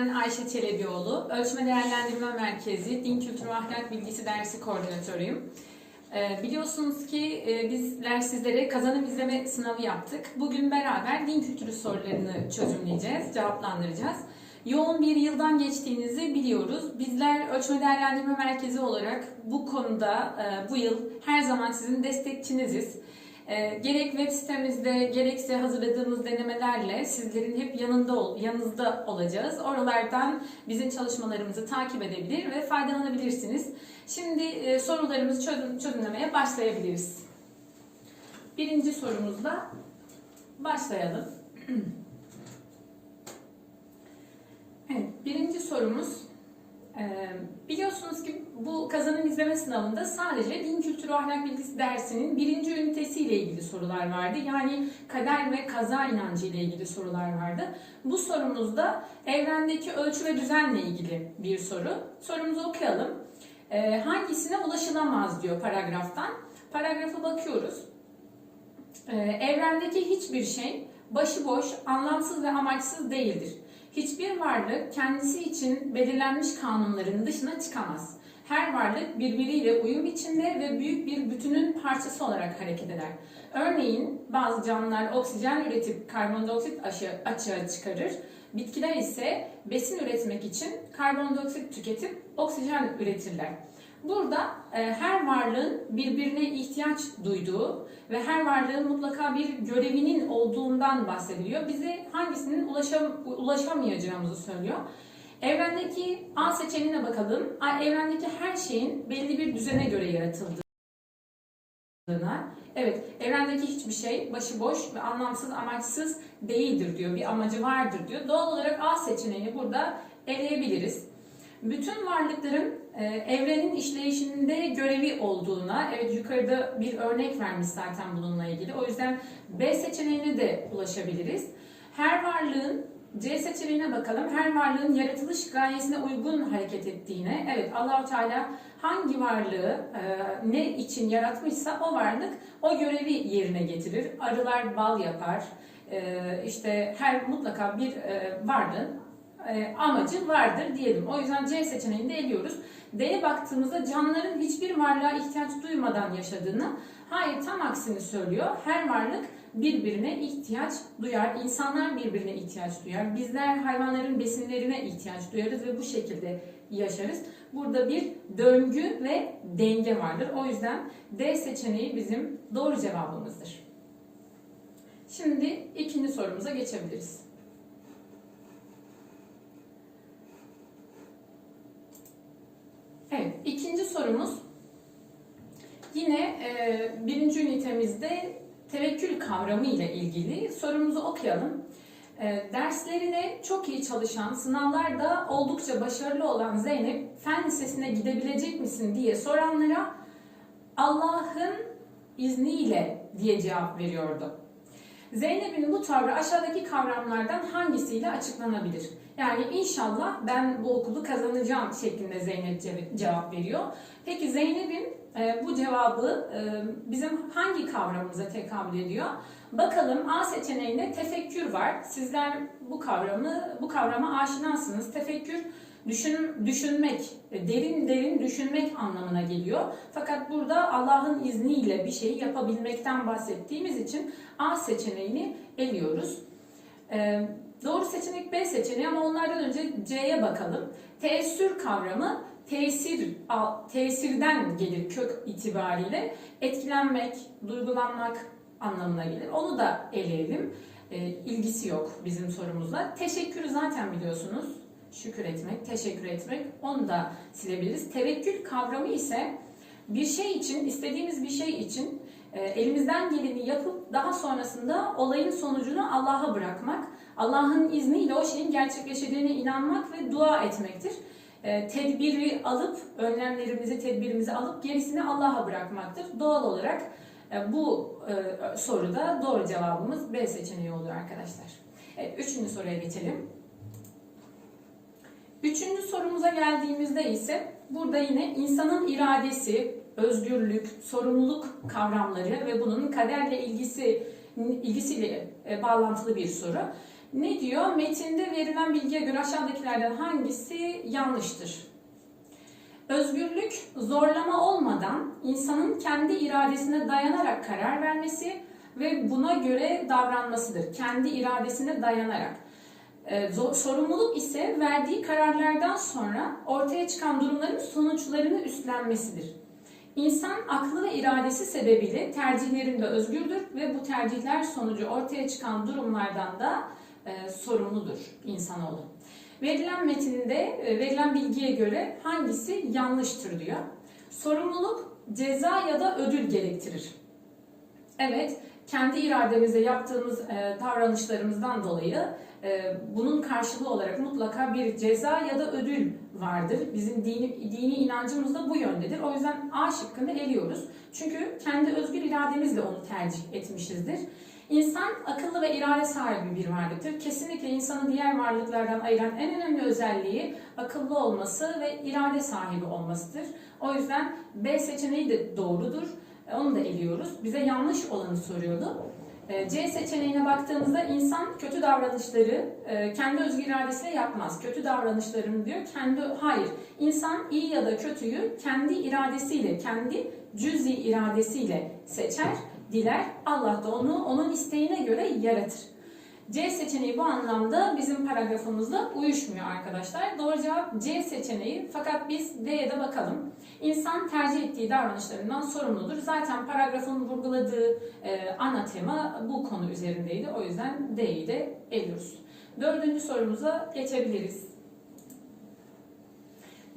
Ben Ayşe Çelebioğlu, Ölçme Değerlendirme Merkezi Din Kültürü ve Ahlak Bilgisi Dersi Koordinatörüyüm. Ee, biliyorsunuz ki e, bizler sizlere kazanım izleme sınavı yaptık. Bugün beraber din kültürü sorularını çözümleyeceğiz, cevaplandıracağız. Yoğun bir yıldan geçtiğinizi biliyoruz. Bizler Ölçme Değerlendirme Merkezi olarak bu konuda e, bu yıl her zaman sizin destekçiniziz. E, gerek web sitemizde gerekse hazırladığımız denemelerle sizlerin hep yanında ol, yanınızda olacağız. Oralardan bizim çalışmalarımızı takip edebilir ve faydalanabilirsiniz. Şimdi e, sorularımızı çözüm, çözümlemeye başlayabiliriz. Birinci sorumuzla başlayalım. Evet, birinci sorumuz ee, biliyorsunuz ki bu kazanım izleme sınavında sadece din kültürü ahlak bilgisi dersinin birinci ünitesiyle ilgili sorular vardı. Yani kader ve kaza inancı ile ilgili sorular vardı. Bu sorumuzda evrendeki ölçü ve düzenle ilgili bir soru. Sorumuzu okuyalım. Ee, hangisine ulaşılamaz diyor paragraftan. Paragrafa bakıyoruz. Ee, evrendeki hiçbir şey başıboş, anlamsız ve amaçsız değildir. Hiçbir varlık kendisi için belirlenmiş kanunların dışına çıkamaz. Her varlık birbiriyle uyum içinde ve büyük bir bütünün parçası olarak hareket eder. Örneğin bazı canlılar oksijen üretip karbondioksit açığa çıkarır. Bitkiler ise besin üretmek için karbondioksit tüketip oksijen üretirler. Burada e, her varlığın birbirine ihtiyaç duyduğu ve her varlığın mutlaka bir görevinin olduğundan bahsediliyor. Bize hangisinin ulaşam, ulaşamayacağımızı söylüyor. Evrendeki A seçeneğine bakalım. Evrendeki her şeyin belli bir düzene göre yaratıldığına. Evet, evrendeki hiçbir şey başıboş ve anlamsız, amaçsız değildir diyor. Bir amacı vardır diyor. Doğal olarak A seçeneğini burada eleyebiliriz bütün varlıkların evrenin işleyişinde görevi olduğuna, evet yukarıda bir örnek vermiş zaten bununla ilgili. O yüzden B seçeneğine de ulaşabiliriz. Her varlığın C seçeneğine bakalım. Her varlığın yaratılış gayesine uygun hareket ettiğine. Evet Allahu Teala hangi varlığı e, ne için yaratmışsa o varlık o görevi yerine getirir. Arılar bal yapar. E, işte her mutlaka bir e, varlığın e, amacı vardır diyelim. O yüzden C seçeneğini de eliyoruz. D'ye baktığımızda canlıların hiçbir varlığa ihtiyaç duymadan yaşadığını, hayır tam aksini söylüyor. Her varlık birbirine ihtiyaç duyar. İnsanlar birbirine ihtiyaç duyar. Bizler hayvanların besinlerine ihtiyaç duyarız ve bu şekilde yaşarız. Burada bir döngü ve denge vardır. O yüzden D seçeneği bizim doğru cevabımızdır. Şimdi ikinci sorumuza geçebiliriz. Evet, ikinci sorumuz yine e, birinci ünitemizde tevekkül kavramı ile ilgili sorumuzu okuyalım. E, derslerine çok iyi çalışan, sınavlarda oldukça başarılı olan Zeynep, fen lisesine gidebilecek misin diye soranlara Allah'ın izniyle diye cevap veriyordu. Zeynep'in bu tavrı aşağıdaki kavramlardan hangisiyle açıklanabilir? Yani inşallah ben bu okulu kazanacağım şeklinde Zeynep cevap veriyor. Peki Zeynep'in e, bu cevabı e, bizim hangi kavramımıza tekabül ediyor? Bakalım A seçeneğinde tefekkür var. Sizler bu kavramı bu kavrama aşinasınız. Tefekkür düşün, düşünmek, derin derin düşünmek anlamına geliyor. Fakat burada Allah'ın izniyle bir şeyi yapabilmekten bahsettiğimiz için A seçeneğini eliyoruz. Ee, doğru seçenek B seçeneği ama onlardan önce C'ye bakalım. Teessür kavramı tesir, tesirden gelir kök itibariyle. Etkilenmek, duygulanmak anlamına gelir. Onu da eleyelim. E, ilgisi yok bizim sorumuzla. Teşekkürü zaten biliyorsunuz şükür etmek, teşekkür etmek onu da silebiliriz. Tevekkül kavramı ise bir şey için, istediğimiz bir şey için e, elimizden geleni yapıp daha sonrasında olayın sonucunu Allah'a bırakmak, Allah'ın izniyle o şeyin gerçekleşeceğine inanmak ve dua etmektir. E, tedbiri alıp, önlemlerimizi, tedbirimizi alıp gerisini Allah'a bırakmaktır. Doğal olarak e, bu soruda doğru cevabımız B seçeneği oluyor arkadaşlar. Evet, üçüncü soruya geçelim. Üçüncü sorumuza geldiğimizde ise burada yine insanın iradesi, özgürlük, sorumluluk kavramları ve bunun kaderle ilgisi ilgisiyle e, bağlantılı bir soru. Ne diyor? Metinde verilen bilgiye göre aşağıdakilerden hangisi yanlıştır? Özgürlük zorlama olmadan insanın kendi iradesine dayanarak karar vermesi ve buna göre davranmasıdır. Kendi iradesine dayanarak. Ee, sorumluluk ise verdiği kararlardan sonra ortaya çıkan durumların sonuçlarını üstlenmesidir. İnsan aklı ve iradesi sebebiyle tercihlerinde özgürdür ve bu tercihler sonucu ortaya çıkan durumlardan da e, sorumludur insanoğlu. Verilen metinde, e, verilen bilgiye göre hangisi yanlıştır diyor. Sorumluluk ceza ya da ödül gerektirir. Evet, kendi irademizle yaptığımız e, davranışlarımızdan dolayı e, bunun karşılığı olarak mutlaka bir ceza ya da ödül vardır. Bizim dini, dini inancımız da bu yöndedir. O yüzden A şıkkını eliyoruz. Çünkü kendi özgür irademizle onu tercih etmişizdir. İnsan akıllı ve irade sahibi bir varlıktır. Kesinlikle insanı diğer varlıklardan ayıran en önemli özelliği akıllı olması ve irade sahibi olmasıdır. O yüzden B seçeneği de doğrudur. E, Onu da eliyoruz. Bize yanlış olanı soruyordu. E, C seçeneğine baktığımızda insan kötü davranışları e, kendi özgür iradesiyle yapmaz. Kötü davranışlarını diyor kendi hayır. İnsan iyi ya da kötüyü kendi iradesiyle, kendi cüzi iradesiyle seçer, diler. Allah da onu onun isteğine göre yaratır. C seçeneği bu anlamda bizim paragrafımızla uyuşmuyor arkadaşlar. Doğru cevap C seçeneği. Fakat biz D'ye de bakalım. İnsan tercih ettiği davranışlarından sorumludur. Zaten paragrafın vurguladığı e, ana tema bu konu üzerindeydi. O yüzden D'yi de eliyoruz. Dördüncü sorumuza geçebiliriz.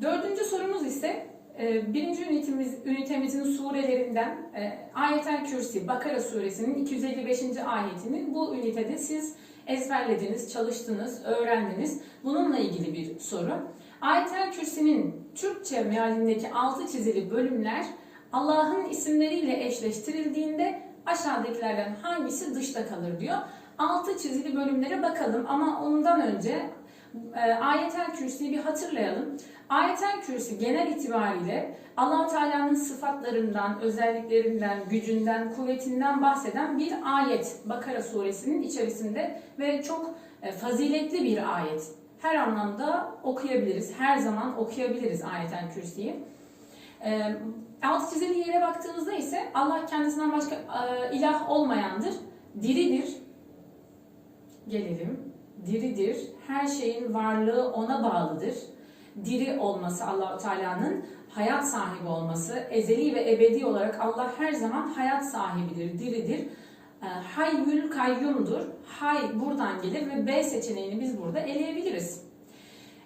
Dördüncü sorumuz ise birinci ünitemiz, ünitemizin surelerinden e, Ayetel Kürsi, Bakara suresinin 255. ayetini bu ünitede siz ezberlediniz, çalıştınız, öğrendiniz. Bununla ilgili bir soru. Ayetel Kürsi'nin Türkçe mealindeki altı çizili bölümler Allah'ın isimleriyle eşleştirildiğinde aşağıdakilerden hangisi dışta kalır diyor. Altı çizili bölümlere bakalım ama ondan önce e, Ayetel Kürsi'yi bir hatırlayalım. Ayetel Kürsi genel itibariyle allah Teala'nın sıfatlarından, özelliklerinden, gücünden, kuvvetinden bahseden bir ayet. Bakara suresinin içerisinde ve çok e, faziletli bir ayet. Her anlamda okuyabiliriz, her zaman okuyabiliriz Ayetel Kürsi'yi. E, alt çizili yere baktığımızda ise Allah kendisinden başka e, ilah olmayandır, diridir. Gelelim. Diridir. Her şeyin varlığı ona bağlıdır diri olması Allahu Teala'nın hayat sahibi olması, ezeli ve ebedi olarak Allah her zaman hayat sahibidir, diridir. E, Hayyül kayyumdur. Hay buradan gelir ve B seçeneğini biz burada eleyebiliriz.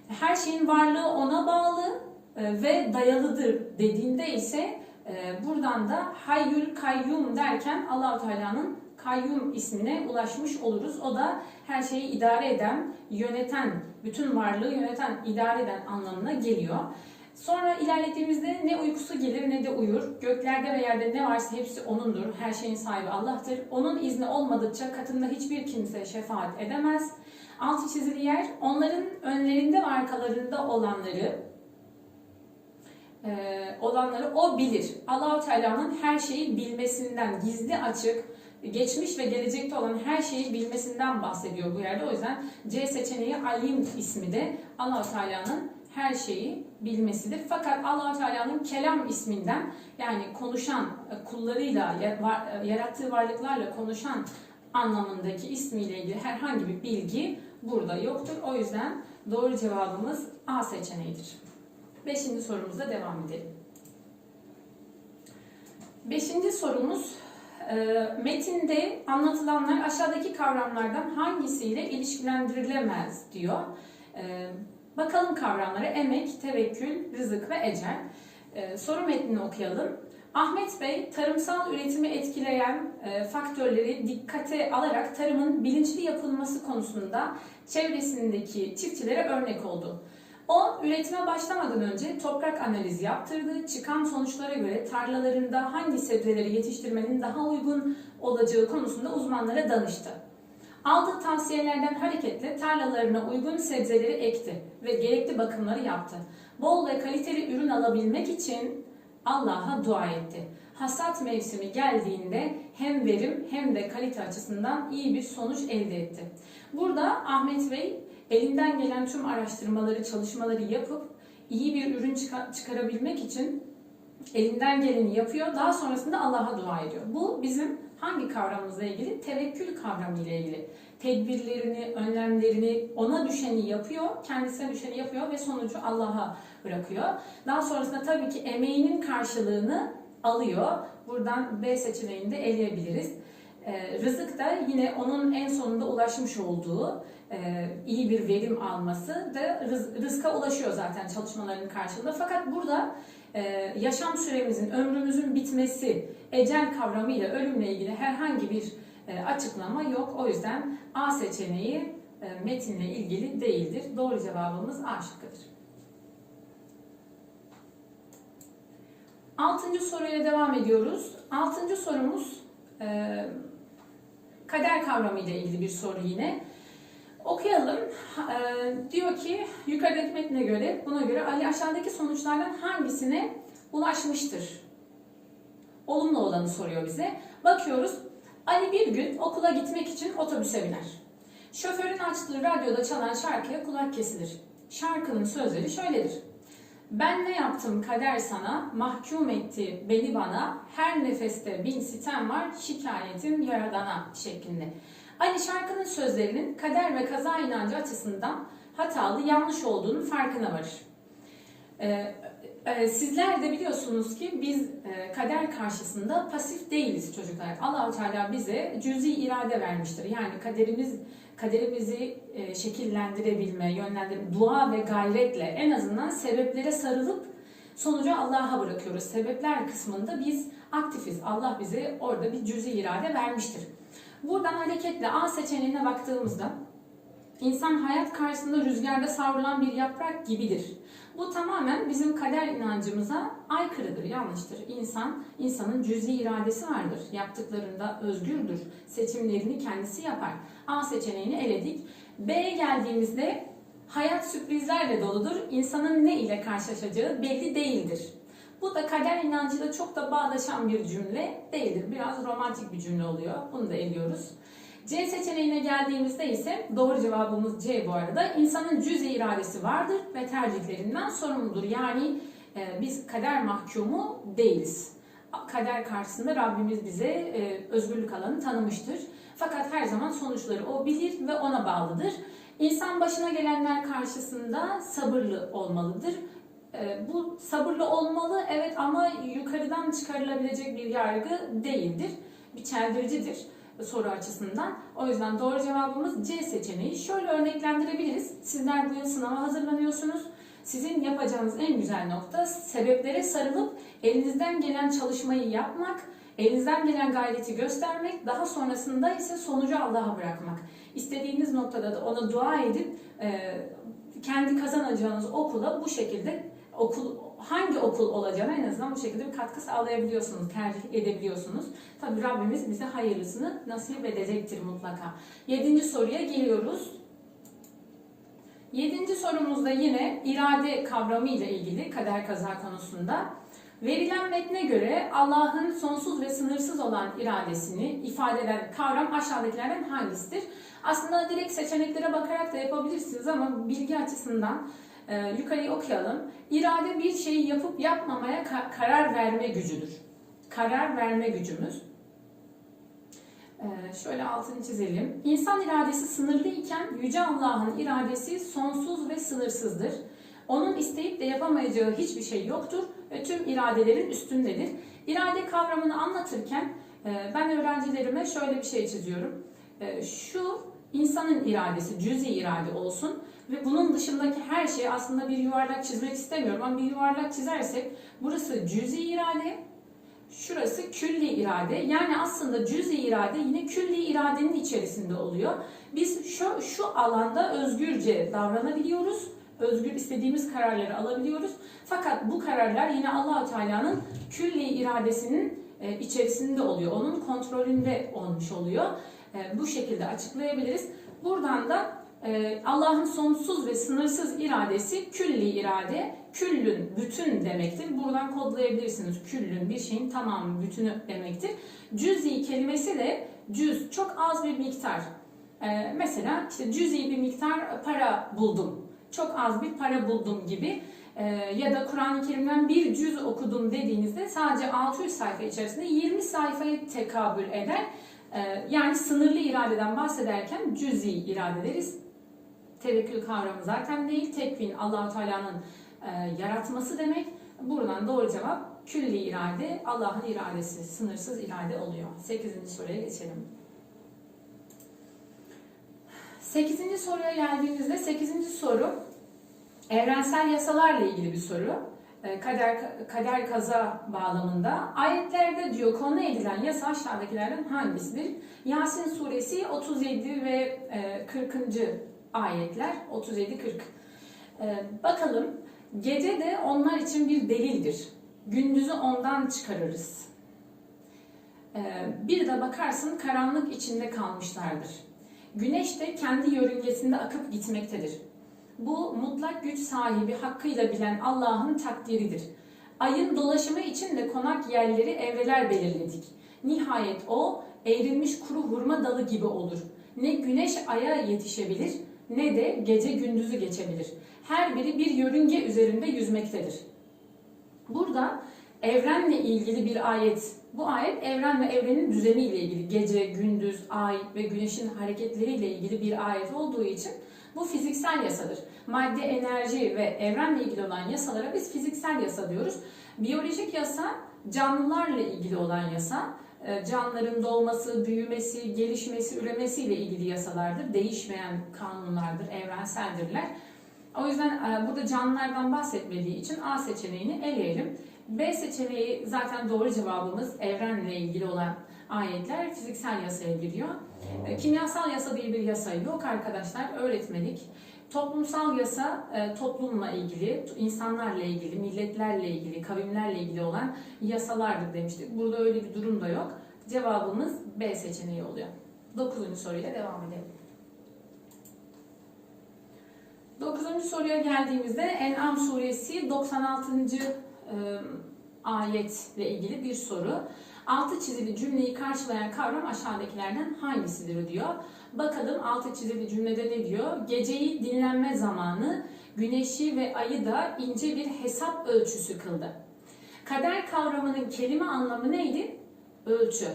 Her şeyin varlığı ona bağlı e, ve dayalıdır dediğinde ise e, buradan da Hayyül kayyum derken Allahu Teala'nın kayyum ismine ulaşmış oluruz. O da her şeyi idare eden, yöneten, bütün varlığı yöneten, idare eden anlamına geliyor. Sonra ilerlediğimizde ne uykusu gelir ne de uyur. Göklerde ve yerde ne varsa hepsi O'nundur. Her şeyin sahibi Allah'tır. Onun izni olmadıkça katında hiçbir kimse şefaat edemez. Altı çizili yer, onların önlerinde ve arkalarında olanları, e, olanları O bilir. Allahu Teala'nın her şeyi bilmesinden, gizli açık, geçmiş ve gelecekte olan her şeyi bilmesinden bahsediyor bu yerde. O yüzden C seçeneği alim ismi de Allahu Teala'nın her şeyi bilmesidir. Fakat Allahu Teala'nın kelam isminden yani konuşan kullarıyla yarattığı varlıklarla konuşan anlamındaki ismiyle ilgili herhangi bir bilgi burada yoktur. O yüzden doğru cevabımız A seçeneğidir. Beşinci sorumuza devam edelim. Beşinci sorumuz metinde anlatılanlar aşağıdaki kavramlardan hangisiyle ilişkilendirilemez diyor. E, bakalım kavramlara emek, tevekkül, rızık ve ecel. E, soru metnini okuyalım. Ahmet Bey tarımsal üretimi etkileyen e, faktörleri dikkate alarak tarımın bilinçli yapılması konusunda çevresindeki çiftçilere örnek oldu. O üretime başlamadan önce toprak analizi yaptırdı. Çıkan sonuçlara göre tarlalarında hangi sebzeleri yetiştirmenin daha uygun olacağı konusunda uzmanlara danıştı. Aldığı tavsiyelerden hareketle tarlalarına uygun sebzeleri ekti ve gerekli bakımları yaptı. Bol ve kaliteli ürün alabilmek için Allah'a dua etti. hasat mevsimi geldiğinde hem verim hem de kalite açısından iyi bir sonuç elde etti. Burada Ahmet Bey elinden gelen tüm araştırmaları, çalışmaları yapıp iyi bir ürün çıka- çıkarabilmek için elinden geleni yapıyor. Daha sonrasında Allah'a dua ediyor. Bu bizim hangi kavramımızla ilgili? Tevekkül kavramı ile ilgili. Tedbirlerini, önlemlerini, ona düşeni yapıyor, kendisine düşeni yapıyor ve sonucu Allah'a bırakıyor. Daha sonrasında tabii ki emeğinin karşılığını alıyor. Buradan B seçeneğini de eleyebiliriz. Ee, rızık da yine onun en sonunda ulaşmış olduğu iyi bir verim alması da rız- rızka ulaşıyor zaten çalışmalarının karşılığında. Fakat burada e, yaşam süremizin, ömrümüzün bitmesi, ecel kavramı ile ölümle ilgili herhangi bir e, açıklama yok. O yüzden A seçeneği e, metinle ilgili değildir. Doğru cevabımız A şıkkıdır. Altıncı soruyla devam ediyoruz. Altıncı sorumuz e, kader kavramı ile ilgili bir soru yine. Okuyalım. E, diyor ki yukarıdaki metne göre buna göre Ali aşağıdaki sonuçlardan hangisine ulaşmıştır? Olumlu olanı soruyor bize. Bakıyoruz. Ali bir gün okula gitmek için otobüse biner. Şoförün açtığı radyoda çalan şarkıya kulak kesilir. Şarkının sözleri şöyledir. Ben ne yaptım kader sana, mahkum etti beni bana, her nefeste bin sitem var, şikayetim yaradana şeklinde. Ali şarkının sözlerinin kader ve kaza inancı açısından hatalı, yanlış olduğunun farkına varır. Ee, e, sizler de biliyorsunuz ki biz e, kader karşısında pasif değiliz çocuklar. Allahu Teala bize cüzi irade vermiştir. Yani kaderimiz kaderimizi e, şekillendirebilme, yönlendirme, dua ve gayretle en azından sebeplere sarılıp sonucu Allah'a bırakıyoruz. Sebepler kısmında biz aktifiz. Allah bize orada bir cüzi irade vermiştir. Buradan hareketle A seçeneğine baktığımızda insan hayat karşısında rüzgarda savrulan bir yaprak gibidir. Bu tamamen bizim kader inancımıza aykırıdır, yanlıştır. İnsan, insanın cüzi iradesi vardır. Yaptıklarında özgürdür. Seçimlerini kendisi yapar. A seçeneğini eledik. B'ye geldiğimizde hayat sürprizlerle doludur. İnsanın ne ile karşılaşacağı belli değildir. Bu da kader inancıyla çok da bağdaşan bir cümle değildir. Biraz romantik bir cümle oluyor. Bunu da eliyoruz. C seçeneğine geldiğimizde ise doğru cevabımız C bu arada. İnsanın cüz iradesi vardır ve tercihlerinden sorumludur. Yani e, biz kader mahkumu değiliz. Kader karşısında Rabbimiz bize e, özgürlük alanı tanımıştır. Fakat her zaman sonuçları o bilir ve ona bağlıdır. İnsan başına gelenler karşısında sabırlı olmalıdır. E, bu sabırlı olmalı evet ama yukarıdan çıkarılabilecek bir yargı değildir. Bir çeldiricidir soru açısından. O yüzden doğru cevabımız C seçeneği. Şöyle örneklendirebiliriz. Sizler bu yıl sınava hazırlanıyorsunuz. Sizin yapacağınız en güzel nokta sebeplere sarılıp elinizden gelen çalışmayı yapmak, elinizden gelen gayreti göstermek, daha sonrasında ise sonucu Allah'a bırakmak. İstediğiniz noktada da ona dua edip e, kendi kazanacağınız okula bu şekilde okul hangi okul olacağına en azından bu şekilde bir katkı sağlayabiliyorsunuz, tercih edebiliyorsunuz. Tabi Rabbimiz bize hayırlısını nasip edecektir mutlaka. Yedinci soruya geliyoruz. Yedinci sorumuzda yine irade kavramı ile ilgili kader kaza konusunda. Verilen metne göre Allah'ın sonsuz ve sınırsız olan iradesini ifade eden kavram aşağıdakilerden hangisidir? Aslında direkt seçeneklere bakarak da yapabilirsiniz ama bilgi açısından e, yukarıyı okuyalım. İrade bir şeyi yapıp yapmamaya ka- karar verme gücüdür. Karar verme gücümüz. Ee, şöyle altını çizelim. İnsan iradesi sınırlı iken Yüce Allah'ın iradesi sonsuz ve sınırsızdır. Onun isteyip de yapamayacağı hiçbir şey yoktur ve tüm iradelerin üstündedir. İrade kavramını anlatırken e, ben öğrencilerime şöyle bir şey çiziyorum. E, Şu insanın iradesi, cüzi irade olsun ve bunun dışındaki her şeyi aslında bir yuvarlak çizmek istemiyorum ama bir yuvarlak çizersek burası cüzi irade, Şurası külli irade. Yani aslında cüz-i irade yine külli iradenin içerisinde oluyor. Biz şu, şu alanda özgürce davranabiliyoruz. Özgür istediğimiz kararları alabiliyoruz. Fakat bu kararlar yine Allahu Teala'nın külli iradesinin e, içerisinde oluyor. Onun kontrolünde olmuş oluyor. E, bu şekilde açıklayabiliriz. Buradan da Ee, Allah'ın sonsuz ve sınırsız iradesi külli irade, küllün bütün demektir. Buradan kodlayabilirsiniz. Küllün bir şeyin tamamı, bütünü demektir. Cüz'i kelimesi de cüz, çok az bir miktar. Ee, mesela işte cüz'i bir miktar para buldum. Çok az bir para buldum gibi. Ee, ya da Kur'an-ı Kerim'den bir cüz okudum dediğinizde sadece 600 sayfa içerisinde 20 sayfayı tekabül eder. Ee, yani sınırlı iradeden bahsederken cüz'i irade deriz. Tevekkül kavramı zaten değil. Tekvin Allahu Teala'nın e, yaratması demek. Buradan doğru cevap külli irade, Allah'ın iradesi, sınırsız irade oluyor. 8. soruya geçelim. 8. soruya geldiğimizde 8. soru evrensel yasalarla ilgili bir soru. E, Kader, kader kaza bağlamında. Ayetlerde diyor konu edilen yasa aşağıdakilerden hangisidir? Yasin suresi 37 ve e, 40. ayetler 37-40. E, bakalım gece de onlar için bir delildir. Gündüzü ondan çıkarırız. E, bir de bakarsın karanlık içinde kalmışlardır. Güneş de kendi yörüngesinde akıp gitmektedir. Bu mutlak güç sahibi hakkıyla bilen Allah'ın takdiridir. Ayın dolaşımı için de konak yerleri evreler belirledik. Nihayet o eğrilmiş kuru hurma dalı gibi olur. Ne güneş aya yetişebilir ne de gece gündüzü geçebilir. Her biri bir yörünge üzerinde yüzmektedir. Burada evrenle ilgili bir ayet. Bu ayet evren ve evrenin düzeniyle ilgili. Gece, gündüz, ay ve güneşin hareketleriyle ilgili bir ayet olduğu için bu fiziksel yasadır. Madde, enerji ve evrenle ilgili olan yasalara biz fiziksel yasa diyoruz. Biyolojik yasa canlılarla ilgili olan yasa. E, Canlıların doğması, büyümesi, gelişmesi, üremesiyle ilgili yasalardır. Değişmeyen kanunlardır, evrenseldirler. O yüzden e, burada canlılardan bahsetmediği için A seçeneğini eleyelim. B seçeneği zaten doğru cevabımız evrenle ilgili olan ayetler fiziksel yasaya giriyor. E, Kimyasal yasa diye bir yasa yok arkadaşlar öğretmedik. Toplumsal yasa e, toplumla ilgili, insanlarla ilgili, milletlerle ilgili, kavimlerle ilgili olan yasalardır demiştik. Burada öyle bir durum da yok. Cevabımız B seçeneği oluyor. Dokuzuncu soruyla devam edelim. Dokuzuncu soruya geldiğimizde En'am suresi 96. e, ayetle ilgili bir soru. Altı çizili cümleyi karşılayan kavram aşağıdakilerden hangisidir diyor. Bakalım altı çizili cümlede ne diyor? Geceyi dinlenme zamanı, güneşi ve ayı da ince bir hesap ölçüsü kıldı. Kader kavramının kelime anlamı neydi? Ölçü.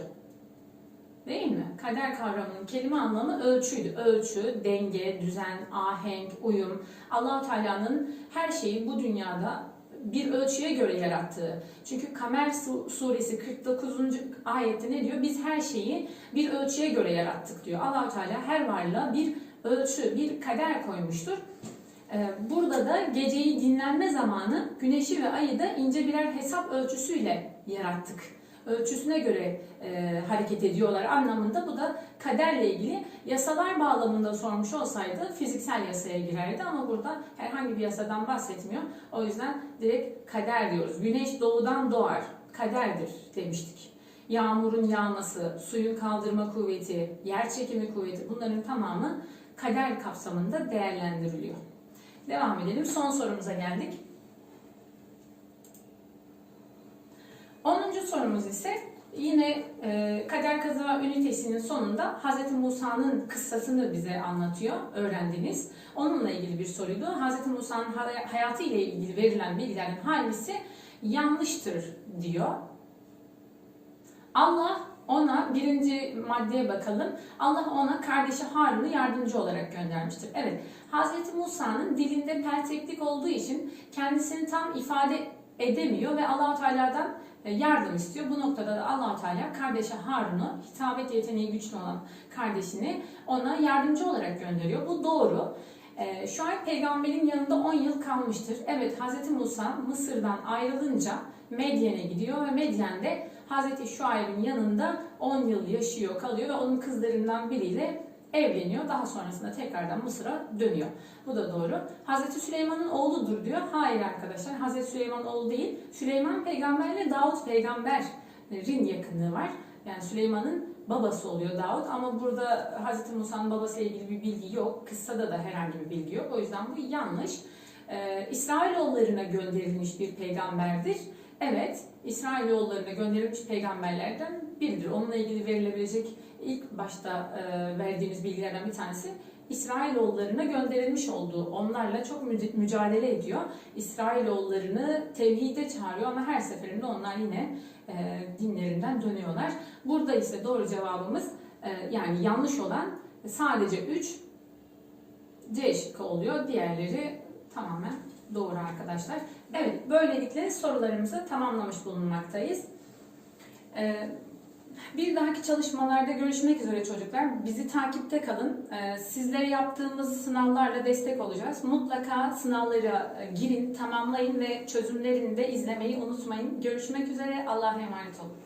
Değil mi? Kader kavramının kelime anlamı ölçüydü. Ölçü, denge, düzen, ahenk, uyum. Allahu Teala'nın her şeyi bu dünyada bir ölçüye göre yarattığı. Çünkü Kamer Su- suresi 49. ayette ne diyor? Biz her şeyi bir ölçüye göre yarattık diyor. Allahu Teala her varlığa bir ölçü, bir kader koymuştur. Ee, Burada da geceyi dinlenme zamanı güneşi ve ayı da ince birer hesap ölçüsüyle yarattık. Ölçüsüne göre e, hareket ediyorlar anlamında bu da kaderle ilgili yasalar bağlamında sormuş olsaydı fiziksel yasaya girerdi ama burada herhangi bir yasadan bahsetmiyor. O yüzden direkt kader diyoruz. Güneş doğudan doğar. Kaderdir demiştik. Yağmurun yağması, suyun kaldırma kuvveti, yer çekimi kuvveti bunların tamamı kader kapsamında değerlendiriliyor. Devam edelim. Son sorumuza geldik. 10. sorumuz ise yine e, Kader Kaza ünitesinin sonunda Hz. Musa'nın kıssasını bize anlatıyor, öğrendiniz. Onunla ilgili bir soruydu. Hz. Musa'nın hay- hayatı ile ilgili verilen bilgilerin hangisi yanlıştır diyor. Allah ona birinci maddeye bakalım. Allah ona kardeşi Harun'u yardımcı olarak göndermiştir. Evet, Hz. Musa'nın dilinde pelteklik olduğu için kendisini tam ifade edemiyor ve Allah Teala'dan e, yardım istiyor. Bu noktada da Allah Teala kardeşi Harun'u hitabet yeteneği güçlü olan kardeşini ona yardımcı olarak gönderiyor. Bu doğru. Ee, Şuayb peygamberin yanında 10 yıl kalmıştır. Evet Hz. Musa Mısır'dan ayrılınca Medyen'e gidiyor ve Medyen'de Hz. Şuayb'in yanında 10 yıl yaşıyor, kalıyor ve onun kızlarından biriyle evleniyor. Daha sonrasında tekrardan Mısır'a dönüyor. Bu da doğru. Hazreti Süleyman'ın oğludur diyor. Hayır arkadaşlar. Hazreti Süleyman oğlu değil. Süleyman peygamberle Davut peygamberin yakınlığı var. Yani Süleyman'ın babası oluyor Davut ama burada Hz. Musa'nın babasıyla ilgili bir bilgi yok. Kıssada da herhangi bir bilgi yok. O yüzden bu yanlış. Ee, İsrailoğullarına gönderilmiş bir peygamberdir. Evet, İsrailoğullarına gönderilmiş peygamberlerden biridir. Onunla ilgili verilebilecek ilk başta e, verdiğimiz bilgilerden bir tanesi İsrailoğullarına gönderilmiş olduğu. Onlarla çok mü- mücadele ediyor. İsrailoğullarını tevhide çağırıyor ama her seferinde onlar yine e, dinlerinden dönüyorlar. Burada ise doğru cevabımız e, yani yanlış olan sadece 3 C şıkkı oluyor. Diğerleri tamamen doğru arkadaşlar. Evet böylelikle sorularımızı tamamlamış bulunmaktayız. E, bir dahaki çalışmalarda görüşmek üzere çocuklar. Bizi takipte kalın. Ee, Sizlere yaptığımız sınavlarla destek olacağız. Mutlaka sınavlara e, girin, tamamlayın ve çözümlerini de izlemeyi unutmayın. Görüşmek üzere. Allah'a emanet olun.